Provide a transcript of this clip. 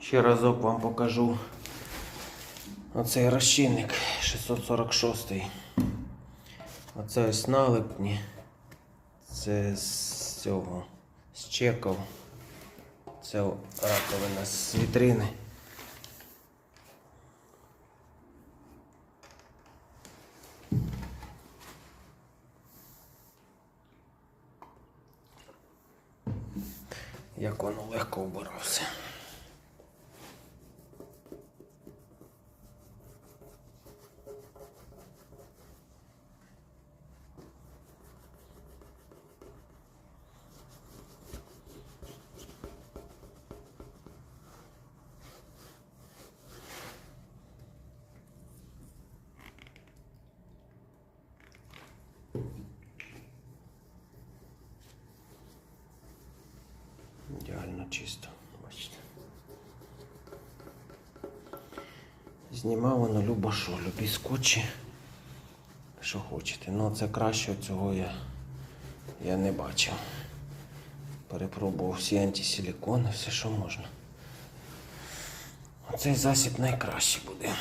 Ще разок вам покажу оцей розчинник 646. Оце ось налипні. Це з цього, з чеков. Це раковина з вітрини. Як воно легко вбирався. Ідеально чисто, бачите. Знімав воно любо що, любі скотчі. Що хочете. Ну це краще цього я, я не бачив. Перепробував всі антисилікони, все що можна. Оцей засіб найкращий буде.